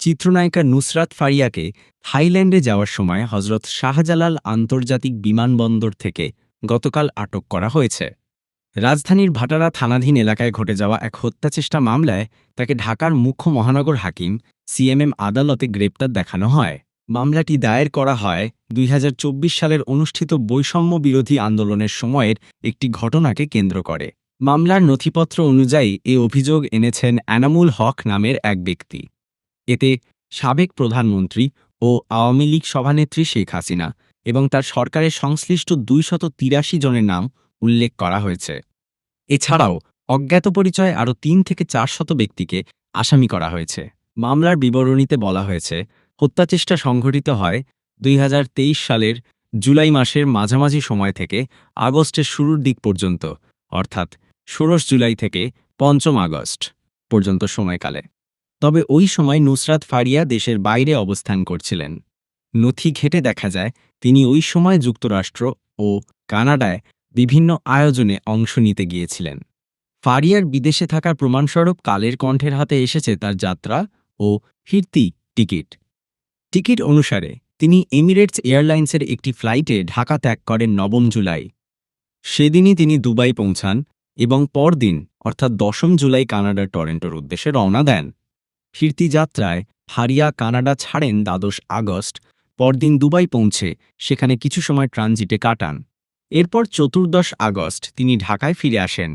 চিত্রনায়িকা নুসরাত ফারিয়াকে থাইল্যান্ডে যাওয়ার সময় হজরত শাহজালাল আন্তর্জাতিক বিমানবন্দর থেকে গতকাল আটক করা হয়েছে। রাজধানীর ভাটারা থানাধীন এলাকায় ঘটে যাওয়া এক হত্যাচেষ্টা মামলায় তাকে ঢাকার মুখ্য মহানগর হাকিম সিএমএম আদালতে গ্রেপ্তার দেখানো হয়। মামলাটি দায়ের করা হয় দুই হাজার চব্বিশ সালের অনুষ্ঠিত বৈষম্য বিরোধী আন্দোলনের সময়ের একটি ঘটনাকে কেন্দ্র করে। মামলার নথিপত্র অনুযায়ী এ অভিযোগ এনেছেন এনামুল হক নামের এক ব্যক্তি। এতে সাবেক প্রধানমন্ত্রী ও আওয়ামী লীগ সভানেত্রী শেখ হাসিনা এবং তার সরকারের সংশ্লিষ্ট দুইশত তিরাশি জনের নাম উল্লেখ করা হয়েছে। এছাড়াও অজ্ঞাত পরিচয়ে আরও তিন থেকে চারশত ব্যক্তিকে আসামি করা হয়েছে। মামলার বিবরণীতে বলা হয়েছে হত্যাচেষ্টা সংঘটিত হয় দুই হাজার তেইশ সালের জুলাই মাসের মাঝামাঝি সময় থেকে আগস্টের শুরুর দিক পর্যন্ত, অর্থাৎ ষোড়শ জুলাই থেকে পঞ্চম আগস্ট পর্যন্ত সময়কালে। তবে ওই সময় নুসরাত ফারিয়া দেশের বাইরে অবস্থান করছিলেন। নথি ঘেটে দেখা যায়, তিনি ওই সময় যুক্তরাষ্ট্র ও কানাডায় বিভিন্ন আয়োজনে অংশ নিতে গিয়েছিলেন। ফারিয়ার বিদেশে থাকার প্রমাণস্বরূপ কালের কণ্ঠের হাতে এসেছে তার যাত্রা ও ফিরতি টিকিট। টিকিট অনুসারে তিনি এমিরেটস এয়ারলাইন্সের একটি ফ্লাইটে ঢাকা ত্যাগ করেন নবম জুলাই। সেদিনই তিনি দুবাই পৌঁছান এবং পরদিন, অর্থাৎ দশম জুলাই কানাডার টরেন্টোর উদ্দেশ্যে রওনা দেন। ফিরতি যাত্রায় হারিয়া কানাডা ছাড়েন দ্বাদশ আগস্ট, পরদিন দুবাই পৌঁছে সেখানে কিছু সময় ট্রানজিটে কাটান। এরপর চতুর্দশ আগস্ট তিনি ঢাকায় ফিরে আসেন।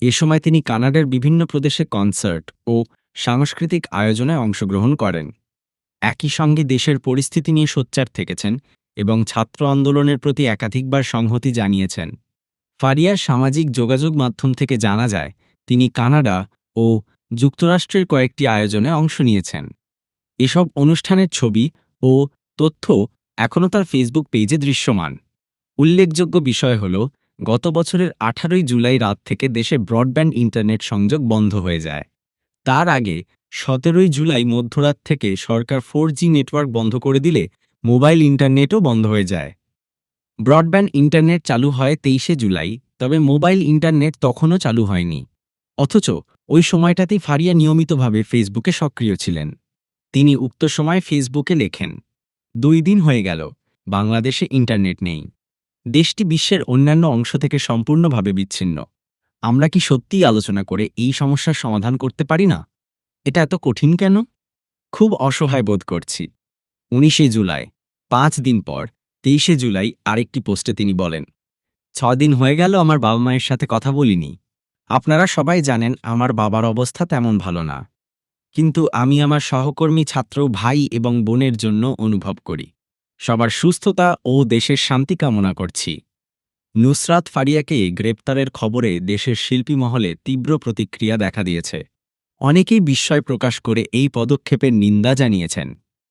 এ সময় তিনি কানাডার বিভিন্ন প্রদেশে কনসার্ট ও সাংস্কৃতিক আয়োজনে অংশগ্রহণ করেন। একই সঙ্গে দেশের পরিস্থিতি নিয়ে সোচ্চার থেকেছেন এবং ছাত্র আন্দোলনের প্রতি একাধিকবার সংহতি জানিয়েছেন। ফারিয়ার সামাজিক যোগাযোগ মাধ্যম থেকে জানা যায়, তিনি কানাডা ও যুক্তরাষ্ট্রের কয়েকটি আয়োজনে অংশ নিয়েছেন। এসব অনুষ্ঠানের ছবি ও তথ্য এখনও তার ফেসবুক পেজে দৃশ্যমান। উল্লেখযোগ্য বিষয় হল, গত বছরের আঠারোই জুলাই রাত থেকে দেশে ব্রডব্যান্ড ইন্টারনেট সংযোগ বন্ধ হয়ে যায়। তার আগে সতেরোই জুলাই মধ্যরাত থেকে সরকার ফোর নেটওয়ার্ক বন্ধ করে দিলে মোবাইল ইন্টারনেটও বন্ধ হয়ে যায়। ব্রডব্যান্ড ইন্টারনেট চালু হয় তেইশে জুলাই, তবে মোবাইল ইন্টারনেট তখনও চালু হয়নি। অথচ, ওই সময়টাতেই ফারিয়া নিয়মিতভাবে ফেসবুকে সক্রিয় ছিলেন। তিনি উক্ত সময় ফেসবুকে লেখেন, দুই দিন হয়ে গেল, বাংলাদেশে ইন্টারনেট নেই। দেশটি বিশ্বের অন্যান্য অংশ থেকে সম্পূর্ণভাবে বিচ্ছিন্ন। আমরা কি সত্যিই আলোচনা করে এই সমস্যার সমাধান করতে পারি না? এটা এত কঠিন কেন? খুব অসহায় বোধ করছি। উনিশে জুলাই, পাঁচ দিন পর তেইশে জুলাই আরেকটি পোস্টে তিনি বলেন ছ দিন হয়ে গেল, আমার বাবা মায়ের সাথে কথা বলিনি। আপনারা সবাই জানেন আমার বাবার অবস্থা তেমন ভালো না। কিন্তু আমি আমার সহকর্মী ছাত্র, ভাই এবং বোনের জন্য অনুভব করি। সবার সুস্থতা ও দেশের শান্তি কামনা করছি। নুসরাত ফারিয়াকে গ্রেপ্তারের খবরে দেশের শিল্পী মহলে তীব্র প্রতিক্রিয়া দেখা দিয়েছে। অনেকেই বিস্ময় প্রকাশ করে এই পদক্ষেপের নিন্দা জানিয়েছেন।